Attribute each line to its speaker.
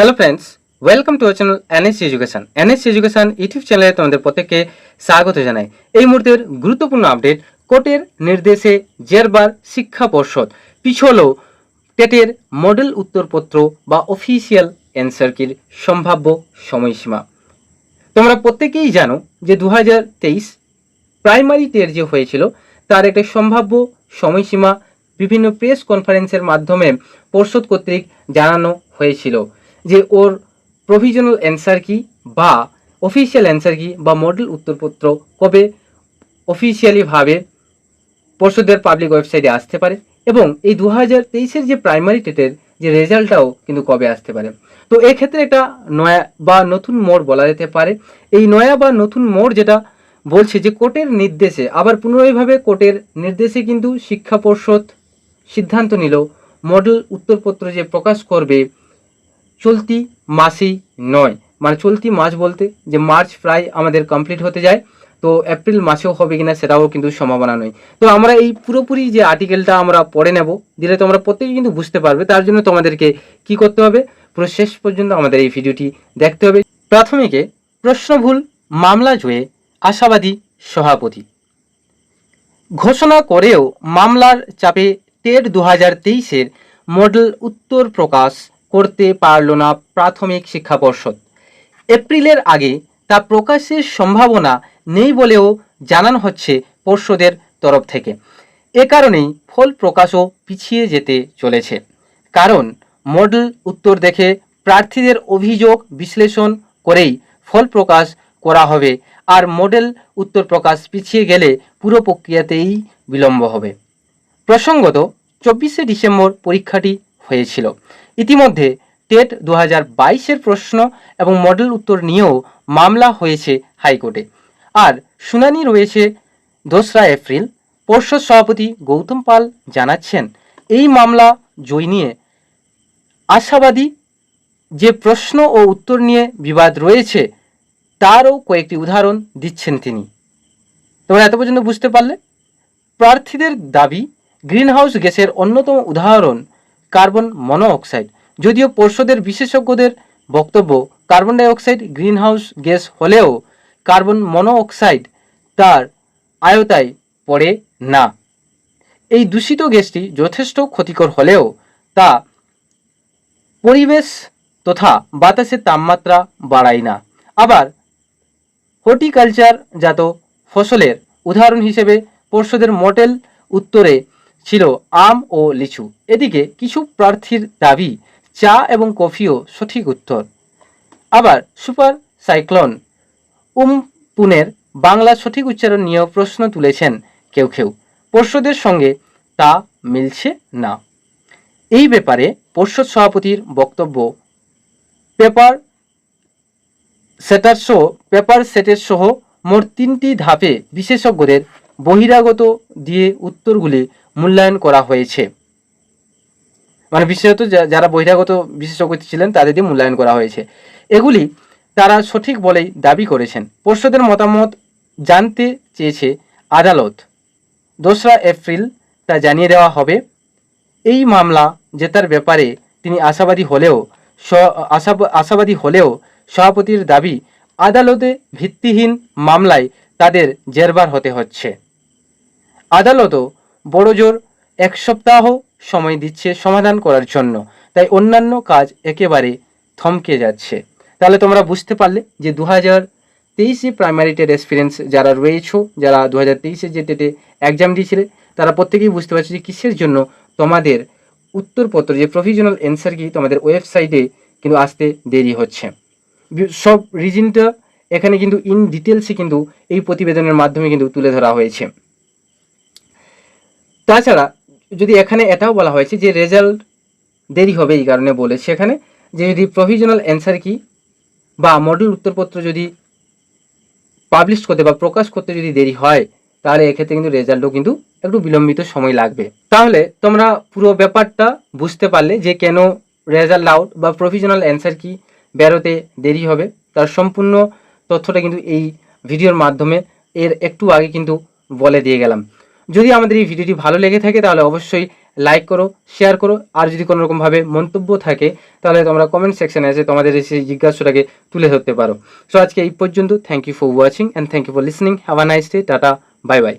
Speaker 1: Hello friends welcome to channel NSC education NSC education YouTube চ্যানেলে তোমাদের প্রত্যেককে স্বাগত জানাই। এই মুহূর্তের গুরুত্বপূর্ণ আপডেট কোর্টের নির্দেশে জেরবার শিক্ষা পর্ষদ, পিছলো টেটের মডেল উত্তরপত্র বা অফিসিয়াল অ্যান্সার কির সম্ভাব্য সময়সীমা। তোমরা প্রত্যেকেই জানো যে দু হাজার তেইশ প্রাইমারি টের যে হয়েছিল, তার একটা সম্ভাব্য সময়সীমা বিভিন্ন প্রেস কনফারেন্সের মাধ্যমে পর্ষদ কর্তৃক জানানো হয়েছিল। যে ওর প্রভিজনাল অ্যান্সার কি বা অফিসিয়াল অ্যান্সার কি বা মডেল উত্তরপত্র কবে অফিসিয়ালিভাবে পর্ষদের পাবলিক ওয়েবসাইটে আসতে পারে এবং এই দু হাজার তেইশের যে প্রাইমারি টেটের যে রেজাল্টটাও কিন্তু কবে আসতে পারে। তো এক্ষেত্রে একটা নয়া বা নতুন মোড় বলা যেতে পারে। এই নয়া বা নতুন মোড় যেটা বলছে যে কোর্টের নির্দেশে, আবার পুনরায়ভাবে কোর্টের নির্দেশে কিন্তু শিক্ষা পর্ষদ সিদ্ধান্ত নিল মডেল উত্তরপত্র যে প্রকাশ করবে চলতি মাসেই নয়। মানে চলতি মাস বলতে যে মার্চ প্রায় আমাদের কমপ্লিট হতে যায়, তো এপ্রিল মাসেও হবে কিনা সেটাও কিন্তু সম্ভাবনা নয় তো আমরা এই পুরোপুরি যে আর্টিকেলটা আমরা পড়ে নেব, দিলে তোমরা প্রত্যেকে কিন্তু বুঝতে পারবে, তার জন্য তোমাদেরকে কি করতে হবে, পুরো শেষ পর্যন্ত আমাদের এই ভিডিওটি দেখতে হবে। প্রাথমিকে প্রশ্নভুল মামলা জয়ে আশাবাদী সভাপতি। ঘোষণা করেও মামলার চাপে টেট দু হাজার তেইশের মডেল উত্তর প্রকাশ করতে পারল না প্রাথমিক শিক্ষা পর্ষদ। এপ্রিলের আগে তা প্রকাশের সম্ভাবনা নেই বলেও জানানো হচ্ছে পর্ষদের তরফ থেকে। এ কারণেই ফল প্রকাশও পিছিয়ে যেতে চলেছে। কারণ মডেল উত্তর দেখে প্রার্থীদের অভিযোগ বিশ্লেষণ করেই ফল প্রকাশ করা হবে আর মডেল উত্তর প্রকাশ পিছিয়ে গেলে পুরো প্রক্রিয়াতেই বিলম্ব হবে। প্রসঙ্গত চব্বিশে ডিসেম্বর পরীক্ষাটি হয়েছিল। ইতিমধ্যে টেট দু হাজার বাইশের প্রশ্ন এবং মডেল উত্তর নিয়েও মামলা হয়েছে হাইকোর্টে। আর শুনানি রয়েছে দোসরা এপ্রিল। পর্ষদ সভাপতি গৌতম পাল জানাচ্ছেন, এই মামলা জয় নিয়ে আশাবাদী যে প্রশ্ন ও উত্তর নিয়ে বিবাদ রয়েছে, তারও কয়েকটি উদাহরণ দিচ্ছেন তিনি। তোমরা এত পর্যন্ত বুঝতে পারলে? প্রার্থীদের দাবি, গ্রিনহাউস গ্যাসের অন্যতম উদাহরণ কার্বন মনোঅক্সাইড। যদিও পর্ষদের বিশেষজ্ঞদের বক্তব্য, কার্বন ডাইঅক্সাইড গ্রিনহাউস গ্যাস হলেও কার্বন মনোঅক্সাইড তার আয়তায় পড়ে না। এই দূষিত গ্যাসটি যথেষ্ট ক্ষতিকর হলেও তা পরিবেশ তথা বাতাসের তাপমাত্রা বাড়ায় না। আবার হর্টিকালচার জাত ফসলের উদাহরণ হিসেবে পর্ষদের মডেল উত্তরে ছিল আম ও লিচু। এদিকে কিছু প্রার্থীর দাবি, চা এবং কফিও সঠিক উত্তর। আবার সুপার সাইক্লোন উমপুনের বাংলা সঠিক উচ্চারণ নিয়েও প্রশ্ন তুলেছেন কেউ কেউ। পর্ষদের সঙ্গে তা মিলছে না। এই ব্যাপারে পর্ষদ সভাপতির বক্তব্য। পেপার সেটার সহ পেপার সেটের সহ মোট তিনটি ধাপে বিশেষজ্ঞদের বহিরাগত দিয়ে উত্তরগুলি মূল্যায়ন করা হয়েছে। মানে বিশেষত যারা বহিরাগত বিশেষজ্ঞ ছিলেন তাদের দিয়ে মূল্যায়ন করা হয়েছে। এগুলি তারা সঠিক বলেই দাবি করেছেন। পর্ষদের মতামত জানতে চেয়েছে আদালত। দোসরা এপ্রিল তা জানিয়ে দেওয়া হবে, এই মামলা জেতার ব্যাপারে তিনি আশাবাদী হলেও আশাবাদী হলেও সভাপতির দাবি আদালতে ভিত্তিহীন মামলায় তাদের জেরবার হতে হচ্ছে। আদালতও বড়জোর এক সপ্তাহ সময় দিচ্ছে সমাধান করার জন্য। তাই অন্যান্য কাজ একেবারে থমকে যাচ্ছে। তাহলে তোমরা বুঝতে পারলে যে দু হাজার তেইশে প্রাইমারি টেট এক্সপিরিয়েন্স যারা রয়েছো, যারা দু হাজার তেইশে যে টেটে এক্সাম দিয়েছিলে, তারা প্রত্যেকেই বুঝতে পারছ যে কিসের জন্য তোমাদের উত্তরপত্র, যে প্রভিজনাল অ্যান্সার কি তোমাদের ওয়েবসাইটে কিন্তু আসতে দেরি হচ্ছে। সব রিজনটা এখানে কিন্তু ইন ডিটেলসে কিন্তু এই প্রতিবেদনের মাধ্যমে কিন্তু তুলে ধরা হয়েছে। তাছাড়া যদি এখানে এটাও বলা হয়েছে যে রেজাল্ট দেরি হবে এই কারণে বলে, সেখানে যে যদি প্রভিজনাল অ্যান্সার কি বা মডেল উত্তরপত্র যদি পাবলিশ করতে বা প্রকাশ করতে যদি দেরি হয়, তাহলে এক্ষেত্রে কিন্তু রেজাল্টও কিন্তু একটু বিলম্বিত সময় লাগবে। তাহলে তোমরা পুরো ব্যাপারটা বুঝতে পারলে যে কেন রেজাল্ট আউট বা প্রভিজনাল অ্যান্সার কি বেরোতে দেরি হবে। তার সম্পূর্ণ তথ্যটা কিন্তু এই ভিডিওর মাধ্যমে এর একটু আগে কিন্তু বলে দিয়ে গেলাম। যদি আমাদের এই ভিডিওটি ভালো লেগে থাকে, তাহলে অবশ্যই লাইক করো শেয়ার করো, আর যদি কোনো রকমভাবে মন্তব্য থাকে, তাহলে তোমরা কমেন্ট সেকশনে এসে তোমাদের এই সেই জিজ্ঞাসাটাকে তুলে ধরতে পারো। সো আজকে এই পর্যন্ত thank you for watching and thank you for listening have a nice day tata bye bye